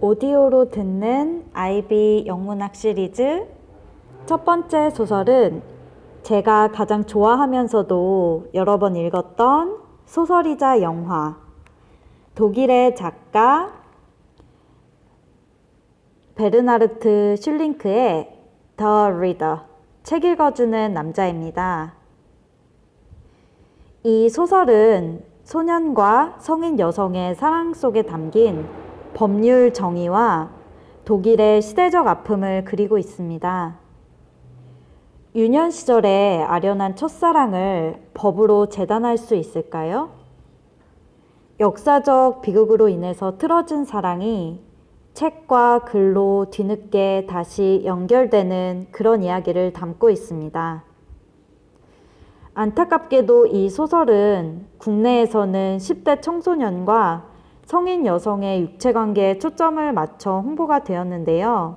오디오로 듣는 아이비 영문학 시리즈. 첫 번째 소설은 제가 가장 좋아하면서도 여러 번 읽었던 소설이자 영화. 독일의 작가 베르나르트 슐링크의 The Reader. 책 읽어주는 남자입니다. 이 소설은 소년과 성인 여성의 사랑 속에 담긴 법률 정의와 독일의 시대적 아픔을 그리고 있습니다. 유년 시절에 아련한 첫사랑을 법으로 재단할 수 있을까요? 역사적 비극으로 인해서 틀어진 사랑이 책과 글로 뒤늦게 다시 연결되는 그런 이야기를 담고 있습니다. 안타깝게도 이 소설은 국내에서는 10대 청소년과 성인 여성의 육체 관계에 초점을 맞춰 홍보가 되었는데요.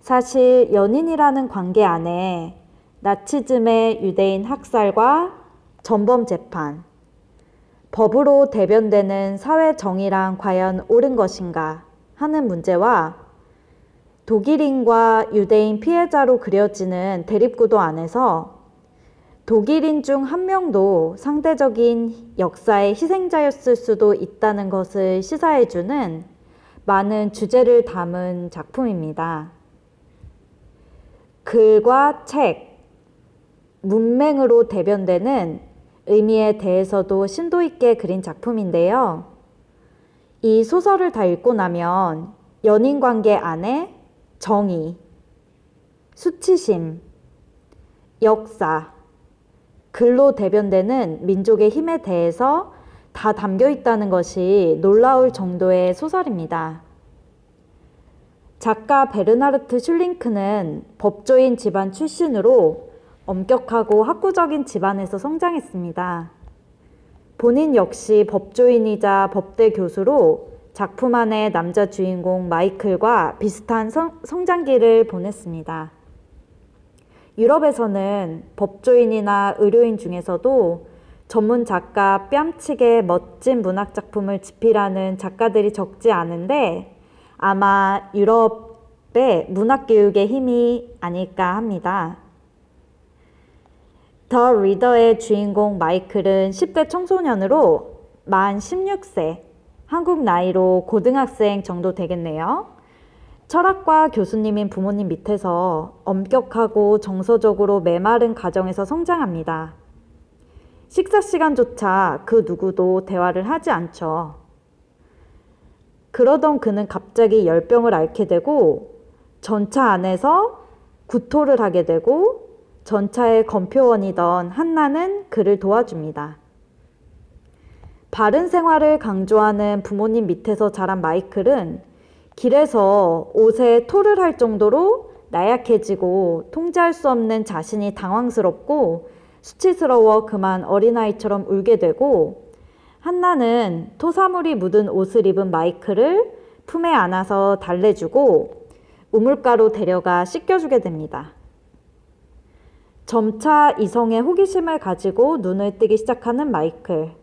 사실 연인이라는 관계 안에 나치즘의 유대인 학살과 전범 재판, 법으로 대변되는 사회 정의란 과연 옳은 것인가 하는 문제와 독일인과 유대인 피해자로 그려지는 대립구도 안에서 독일인 중 한 명도 상대적인 역사의 희생자였을 수도 있다는 것을 시사해주는 많은 주제를 담은 작품입니다. 글과 책, 문맹으로 대변되는 의미에 대해서도 심도 있게 그린 작품인데요. 이 소설을 다 읽고 나면 연인 관계 안에 정의, 수치심, 역사, 글로 대변되는 민족의 힘에 대해서 다 담겨 있다는 것이 놀라울 정도의 소설입니다. 작가 베르나르트 슐링크는 법조인 집안 출신으로 엄격하고 학구적인 집안에서 성장했습니다. 본인 역시 법조인이자 법대 교수로 작품 안의 남자 주인공 마이클과 비슷한 성, 성장기를 보냈습니다. 유럽에서는 법조인이나 의료인 중에서도 전문 작가 뺨치게 멋진 문학 작품을 집필하는 작가들이 적지 않은데 아마 유럽의 문학 교육의 힘이 아닐까 합니다. 더 리더의 주인공 마이클은 10대 청소년으로 만 16세, 한국 나이로 고등학생 정도 되겠네요. 철학과 교수님인 부모님 밑에서 엄격하고 정서적으로 메마른 가정에서 성장합니다. 식사 시간조차 그 누구도 대화를 하지 않죠. 그러던 그는 갑자기 열병을 앓게 되고 전차 안에서 구토를 하게 되고 전차의 검표원이던 한나는 그를 도와줍니다. 바른 생활을 강조하는 부모님 밑에서 자란 마이클은 길에서 옷에 토를 할 정도로 나약해지고 통제할 수 없는 자신이 당황스럽고 수치스러워 그만 어린아이처럼 울게 되고 한나는 토사물이 묻은 옷을 입은 마이클을 품에 안아서 달래주고 우물가로 데려가 씻겨주게 됩니다. 점차 이성의 호기심을 가지고 눈을 뜨기 시작하는 마이클.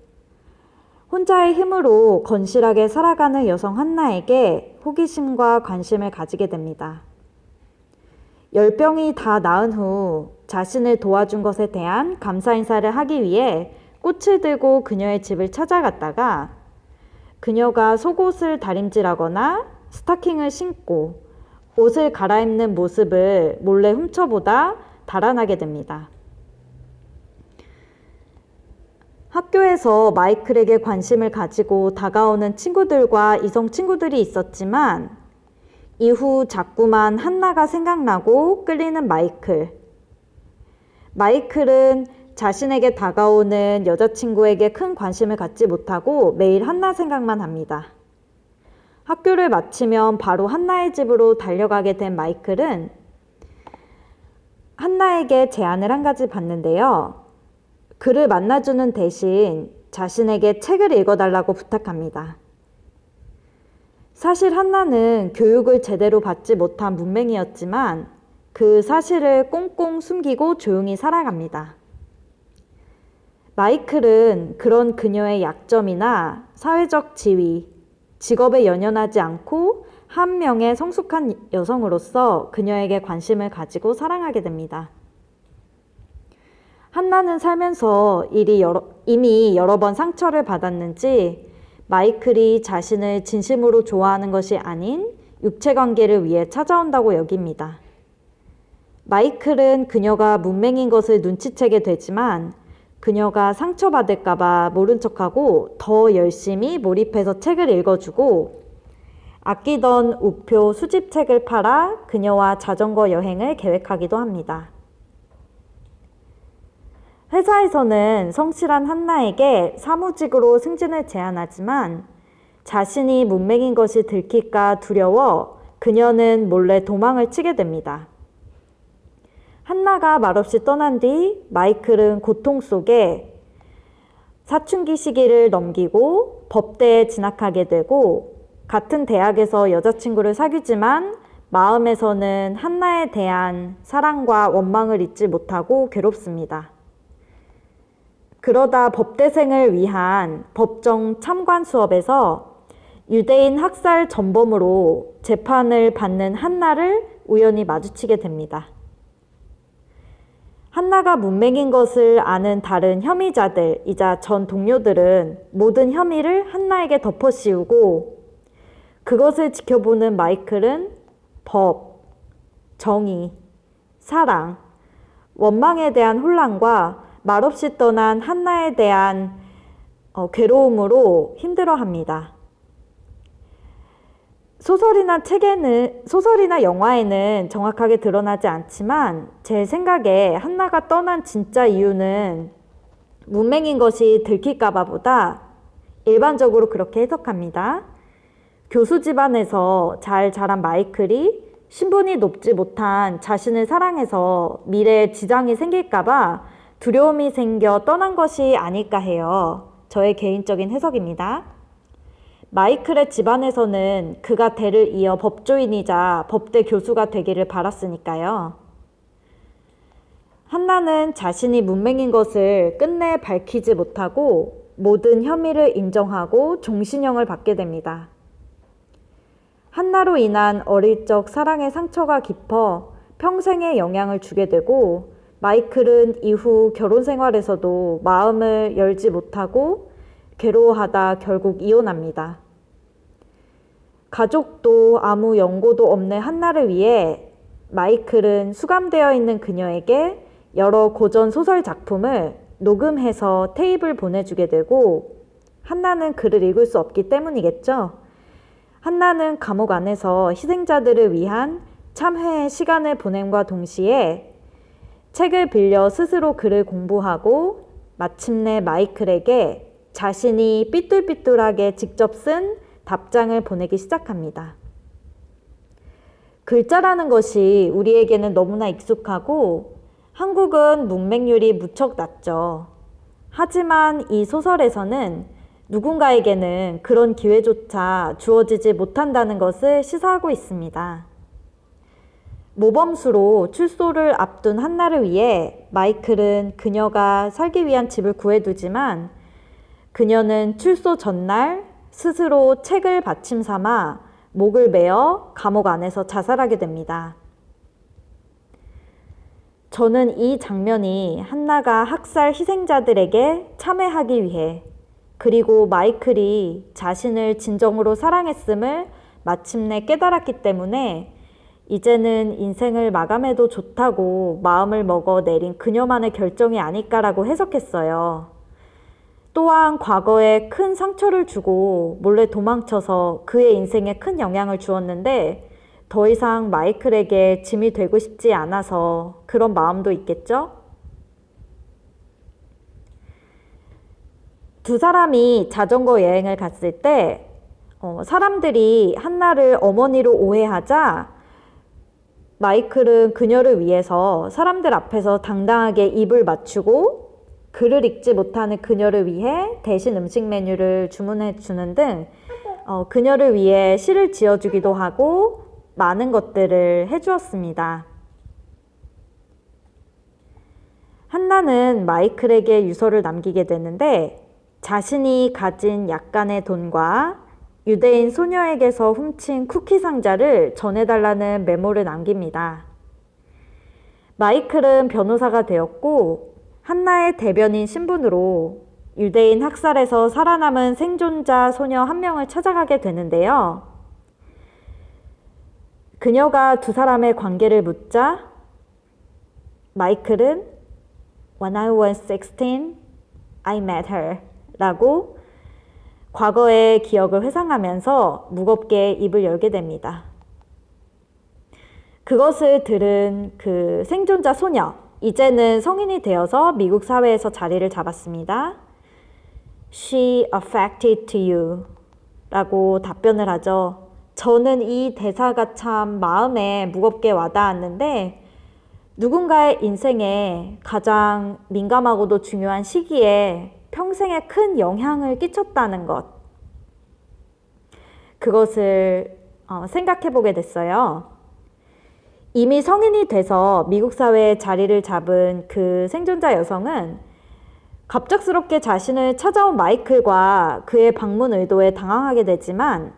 혼자의 힘으로 건실하게 살아가는 여성 한나에게 호기심과 관심을 가지게 됩니다. 열병이 다 나은 후 자신을 도와준 것에 대한 감사 인사를 하기 위해 꽃을 들고 그녀의 집을 찾아갔다가 그녀가 속옷을 다림질하거나 스타킹을 신고 옷을 갈아입는 모습을 몰래 훔쳐보다 달아나게 됩니다. 학교에서 마이클에게 관심을 가지고 다가오는 친구들과 이성 친구들이 있었지만 이후 자꾸만 한나가 생각나고 끌리는 마이클. 마이클은 자신에게 다가오는 여자친구에게 큰 관심을 갖지 못하고 매일 한나 생각만 합니다. 학교를 마치면 바로 한나의 집으로 달려가게 된 마이클은 한나에게 제안을 한 가지 받는데요. 그를 만나주는 대신 자신에게 책을 읽어달라고 부탁합니다. 사실 한나는 교육을 제대로 받지 못한 문맹이었지만 그 사실을 꽁꽁 숨기고 조용히 살아갑니다. 마이클은 그런 그녀의 약점이나 사회적 지위, 직업에 연연하지 않고 한 명의 성숙한 여성으로서 그녀에게 관심을 가지고 사랑하게 됩니다. 한나는 살면서 여러, 이미 여러 번 상처를 받았는지 마이클이 자신을 진심으로 좋아하는 것이 아닌 육체 관계를 위해 찾아온다고 여깁니다. 마이클은 그녀가 문맹인 것을 눈치채게 되지만 그녀가 상처받을까봐 모른 척하고 더 열심히 몰입해서 책을 읽어주고 아끼던 우표 수집책을 팔아 그녀와 자전거 여행을 계획하기도 합니다. 회사에서는 성실한 한나에게 사무직으로 승진을 제안하지만 자신이 문맹인 것이 들킬까 두려워 그녀는 몰래 도망을 치게 됩니다. 한나가 말없이 떠난 뒤 마이클은 고통 속에 사춘기 시기를 넘기고 법대에 진학하게 되고 같은 대학에서 여자친구를 사귀지만 마음에서는 한나에 대한 사랑과 원망을 잊지 못하고 괴롭습니다. 그러다 법대생을 위한 법정 참관 수업에서 유대인 학살 전범으로 재판을 받는 한나를 우연히 마주치게 됩니다. 한나가 문맹인 것을 아는 다른 혐의자들이자 전 동료들은 모든 혐의를 한나에게 덮어 씌우고 그것을 지켜보는 마이클은 법, 정의, 사랑, 원망에 대한 혼란과 말없이 떠난 한나에 대한 어, 괴로움으로 힘들어합니다. 소설이나 책에는 소설이나 영화에는 정확하게 드러나지 않지만 제 생각에 한나가 떠난 진짜 이유는 문맹인 것이 들킬까봐 보다 일반적으로 그렇게 해석합니다. 교수 집안에서 잘 자란 마이클이 신분이 높지 못한 자신을 사랑해서 미래에 지장이 생길까봐 두려움이 생겨 떠난 것이 아닐까 해요. 저의 개인적인 해석입니다. 마이클의 집안에서는 그가 대를 이어 법조인이자 법대 교수가 되기를 바랐으니까요. 한나는 자신이 문맹인 것을 끝내 밝히지 못하고 모든 혐의를 인정하고 종신형을 받게 됩니다. 한나로 인한 어릴 적 사랑의 상처가 깊어 평생에 영향을 주게 되고 마이클은 이후 결혼 생활에서도 마음을 열지 못하고 괴로워하다 결국 이혼합니다. 가족도 아무 연고도 없는 한나를 위해 마이클은 수감되어 있는 그녀에게 여러 고전 소설 작품을 녹음해서 테이블 보내주게 되고 한나는 글을 읽을 수 없기 때문이겠죠. 한나는 감옥 안에서 희생자들을 위한 참회의 시간을 보냄과 동시에 책을 빌려 스스로 글을 공부하고 마침내 마이클에게 자신이 삐뚤삐뚤하게 직접 쓴 답장을 보내기 시작합니다. 글자라는 것이 우리에게는 너무나 익숙하고 한국은 문맹률이 무척 낮죠. 하지만 이 소설에서는 누군가에게는 그런 기회조차 주어지지 못한다는 것을 시사하고 있습니다. 모범수로 출소를 앞둔 한나를 위해 마이클은 그녀가 살기 위한 집을 구해두지만 그녀는 출소 전날 스스로 책을 받침 삼아 목을 베어 감옥 안에서 자살하게 됩니다. 저는 이 장면이 한나가 학살 희생자들에게 참회하기 위해 그리고 마이클이 자신을 진정으로 사랑했음을 마침내 깨달았기 때문에 이제는 인생을 마감해도 좋다고 마음을 먹어 내린 그녀만의 결정이 아닐까라고 해석했어요. 또한 과거에 큰 상처를 주고 몰래 도망쳐서 그의 인생에 큰 영향을 주었는데 더 이상 마이클에게 짐이 되고 싶지 않아서 그런 마음도 있겠죠? 두 사람이 자전거 여행을 갔을 때 어, 사람들이 한나를 어머니로 오해하자 마이클은 그녀를 위해서 사람들 앞에서 당당하게 입을 맞추고 글을 읽지 못하는 그녀를 위해 대신 음식 메뉴를 주문해 주는 등 어, 그녀를 위해 시를 지어주기도 하고 많은 것들을 해주었습니다. 한나는 마이클에게 유서를 남기게 되는데 자신이 가진 약간의 돈과 유대인 소녀에게서 훔친 쿠키 상자를 전해달라는 메모를 남깁니다. 마이클은 변호사가 되었고 한나의 대변인 신분으로 유대인 학살에서 살아남은 생존자 소녀 한 명을 찾아가게 되는데요. 그녀가 두 사람의 관계를 묻자 마이클은 When I was 16, I met her 라고 과거의 기억을 회상하면서 무겁게 입을 열게 됩니다. 그것을 들은 그 생존자 소녀, 이제는 성인이 되어서 미국 사회에서 자리를 잡았습니다. She affected to you 라고 답변을 하죠. 저는 이 대사가 참 마음에 무겁게 와닿았는데 누군가의 인생에 가장 민감하고도 중요한 시기에 평생에 큰 영향을 끼쳤다는 것. 그것을 어, 생각해 보게 됐어요. 이미 성인이 돼서 미국 사회에 자리를 잡은 그 생존자 여성은 갑작스럽게 자신을 찾아온 마이클과 그의 방문 의도에 당황하게 되지만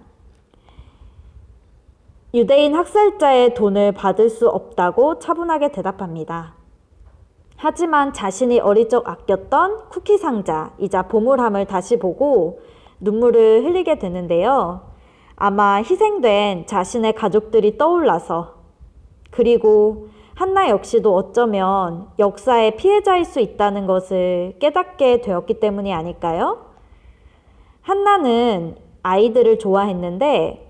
유대인 학살자의 돈을 받을 수 없다고 차분하게 대답합니다. 하지만 자신이 어릴 적 아꼈던 쿠키 상자이자 보물함을 다시 보고 눈물을 흘리게 되는데요. 아마 희생된 자신의 가족들이 떠올라서 그리고 한나 역시도 어쩌면 역사의 피해자일 수 있다는 것을 깨닫게 되었기 때문이 아닐까요? 한나는 아이들을 좋아했는데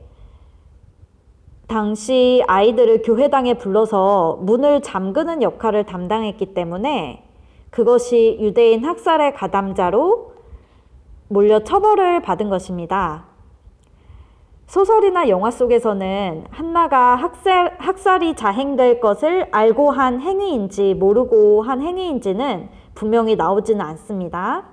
당시 아이들을 교회당에 불러서 문을 잠그는 역할을 담당했기 때문에 그것이 유대인 학살의 가담자로 몰려 처벌을 받은 것입니다. 소설이나 영화 속에서는 한나가 학살, 학살이 자행될 것을 알고 한 행위인지 모르고 한 행위인지는 분명히 나오지는 않습니다.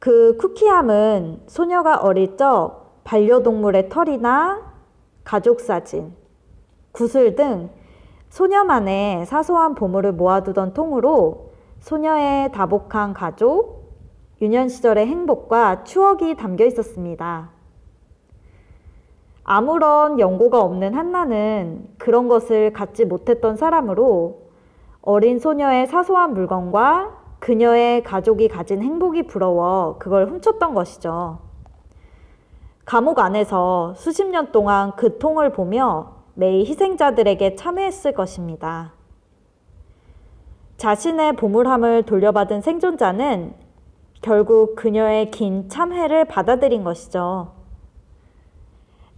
그 쿠키함은 소녀가 어릴 적 반려동물의 털이나 가족 사진, 구슬 등 소녀만의 사소한 보물을 모아두던 통으로 소녀의 다복한 가족, 유년 시절의 행복과 추억이 담겨 있었습니다. 아무런 연고가 없는 한나는 그런 것을 갖지 못했던 사람으로 어린 소녀의 사소한 물건과 그녀의 가족이 가진 행복이 부러워 그걸 훔쳤던 것이죠. 감옥 안에서 수십 년 동안 그 통을 보며 매일 희생자들에게 참여했을 것입니다. 자신의 보물함을 돌려받은 생존자는 결국 그녀의 긴 참회를 받아들인 것이죠.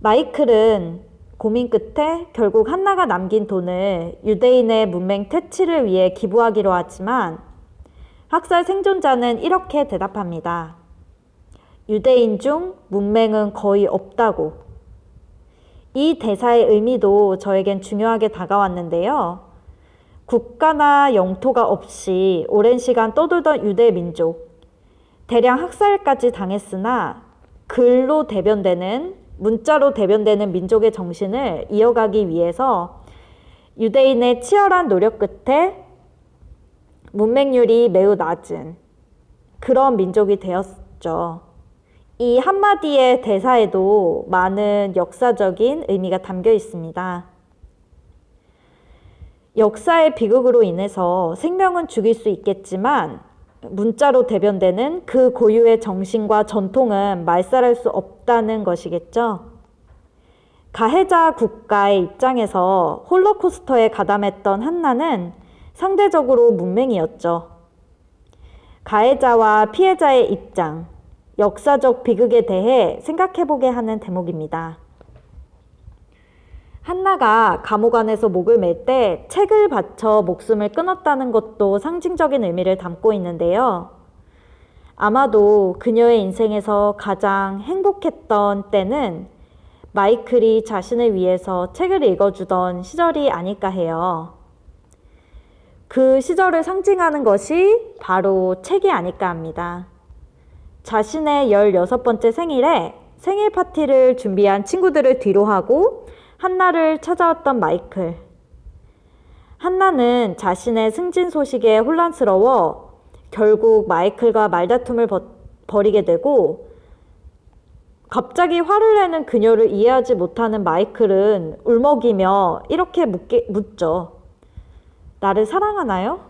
마이클은 고민 끝에 결국 한나가 남긴 돈을 유대인의 문맹 퇴치를 위해 기부하기로 하지만 학살 생존자는 이렇게 대답합니다. 유대인 중 문맹은 거의 없다고. 이 대사의 의미도 저에겐 중요하게 다가왔는데요. 국가나 영토가 없이 오랜 시간 떠돌던 유대 민족, 대량 학살까지 당했으나 글로 대변되는 문자로 대변되는 민족의 정신을 이어가기 위해서 유대인의 치열한 노력 끝에 문맹률이 매우 낮은 그런 민족이 되었죠. 이 한마디의 대사에도 많은 역사적인 의미가 담겨 있습니다. 역사의 비극으로 인해서 생명은 죽일 수 있겠지만 문자로 대변되는 그 고유의 정신과 전통은 말살할 수 없다는 것이겠죠. 가해자 국가의 입장에서 홀로코스터에 가담했던 한나는 상대적으로 문맹이었죠. 가해자와 피해자의 입장, 역사적 비극에 대해 생각해보게 하는 대목입니다. 한나가 감옥 안에서 목을 맬 때 책을 받쳐 목숨을 끊었다는 것도 상징적인 의미를 담고 있는데요. 아마도 그녀의 인생에서 가장 행복했던 때는 마이클이 자신을 위해서 책을 읽어주던 시절이 아닐까 해요. 그 시절을 상징하는 것이 바로 책이 아닐까 합니다. 자신의 16번째 생일에 생일 파티를 준비한 친구들을 뒤로 하고 한나를 찾아왔던 마이클. 한나는 자신의 승진 소식에 혼란스러워 결국 마이클과 말다툼을 버, 벌이게 되고 갑자기 화를 내는 그녀를 이해하지 못하는 마이클은 울먹이며 이렇게 묻게, 묻죠. 나를 사랑하나요?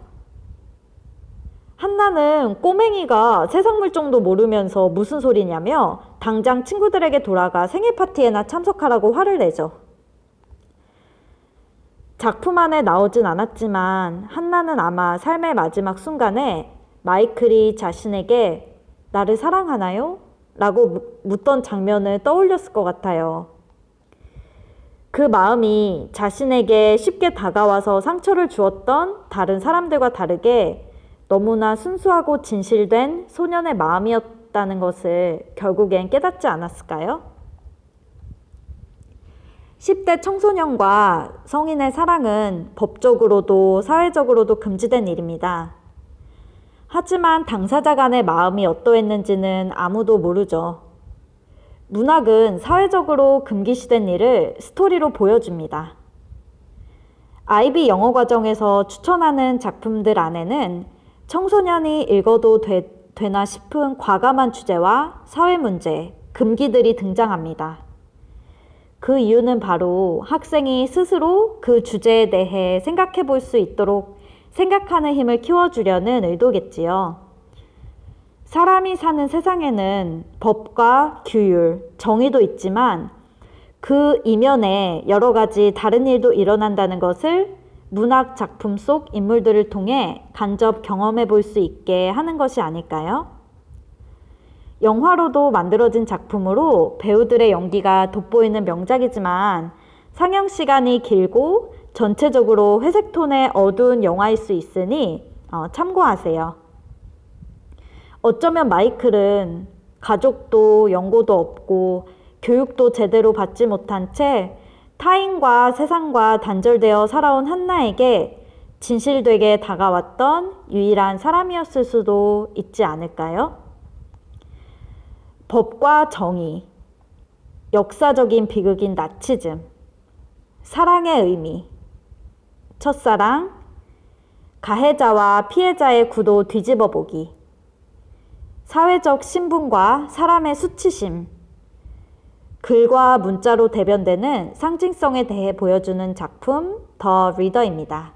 한나는 꼬맹이가 세상 물정도 모르면서 무슨 소리냐며 당장 친구들에게 돌아가 생일 파티에나 참석하라고 화를 내죠. 작품 안에 나오진 않았지만 한나는 아마 삶의 마지막 순간에 마이클이 자신에게 나를 사랑하나요? 라고 묻던 장면을 떠올렸을 것 같아요. 그 마음이 자신에게 쉽게 다가와서 상처를 주었던 다른 사람들과 다르게 너무나 순수하고 진실된 소년의 마음이었다는 것을 결국엔 깨닫지 않았을까요? 10대 청소년과 성인의 사랑은 법적으로도 사회적으로도 금지된 일입니다. 하지만 당사자 간의 마음이 어떠했는지는 아무도 모르죠. 문학은 사회적으로 금기시된 일을 스토리로 보여줍니다. 아이비 영어 과정에서 추천하는 작품들 안에는 청소년이 읽어도 되, 되나 싶은 과감한 주제와 사회 문제, 금기들이 등장합니다. 그 이유는 바로 학생이 스스로 그 주제에 대해 생각해 볼 수 있도록 생각하는 힘을 키워주려는 의도겠지요. 사람이 사는 세상에는 법과 규율, 정의도 있지만 그 이면에 여러 가지 다른 일도 일어난다는 것을 문학 작품 속 인물들을 통해 간접 경험해 볼 수 있게 하는 것이 아닐까요? 영화로도 만들어진 작품으로 배우들의 연기가 돋보이는 명작이지만 상영 시간이 길고 전체적으로 회색 톤의 어두운 영화일 수 있으니 어, 참고하세요. 어쩌면 마이클은 가족도 연고도 없고 교육도 제대로 받지 못한 채 타인과 세상과 단절되어 살아온 한나에게 진실되게 다가왔던 유일한 사람이었을 수도 있지 않을까요? 법과 정의, 역사적인 비극인 나치즘, 사랑의 의미, 첫사랑, 가해자와 피해자의 구도 뒤집어 보기, 사회적 신분과 사람의 수치심, 글과 문자로 대변되는 상징성에 대해 보여주는 작품 더 리더입니다.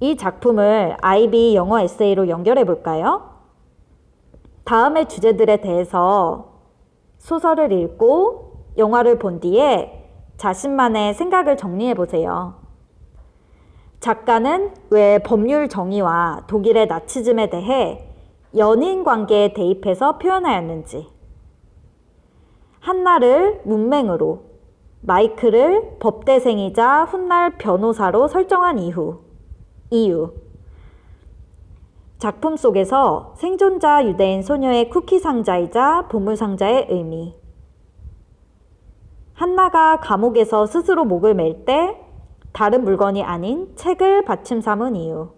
이 작품을 IB 영어 에세이로 연결해 볼까요? 다음의 주제들에 대해서 소설을 읽고 영화를 본 뒤에 자신만의 생각을 정리해 보세요. 작가는 왜 법률 정의와 독일의 나치즘에 대해 연인 관계에 대입해서 표현하였는지, 한나를 문맹으로, 마이크를 법대생이자 훗날 변호사로 설정한 이후, 이유, 작품 속에서 생존자 유대인 소녀의 쿠키 상자이자 보물 상자의 의미. 한나가 감옥에서 스스로 목을 맬 때 다른 물건이 아닌 책을 받침 삼은 이유.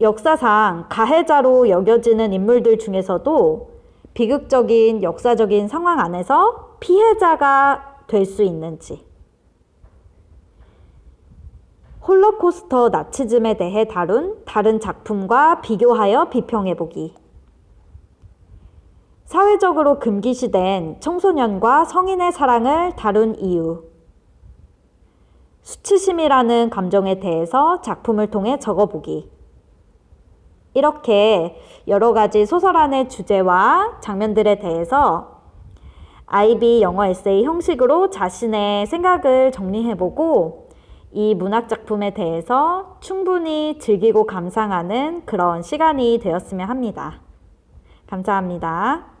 역사상 가해자로 여겨지는 인물들 중에서도 비극적인 역사적인 상황 안에서 피해자가 될 수 있는지. 홀로코스터 나치즘에 대해 다룬 다른 작품과 비교하여 비평해보기. 사회적으로 금기시된 청소년과 성인의 사랑을 다룬 이유. 수치심이라는 감정에 대해서 작품을 통해 적어보기. 이렇게 여러 가지 소설 안의 주제와 장면들에 대해서 IB 영어 에세이 형식으로 자신의 생각을 정리해보고 이 문학 작품에 대해서 충분히 즐기고 감상하는 그런 시간이 되었으면 합니다. 감사합니다.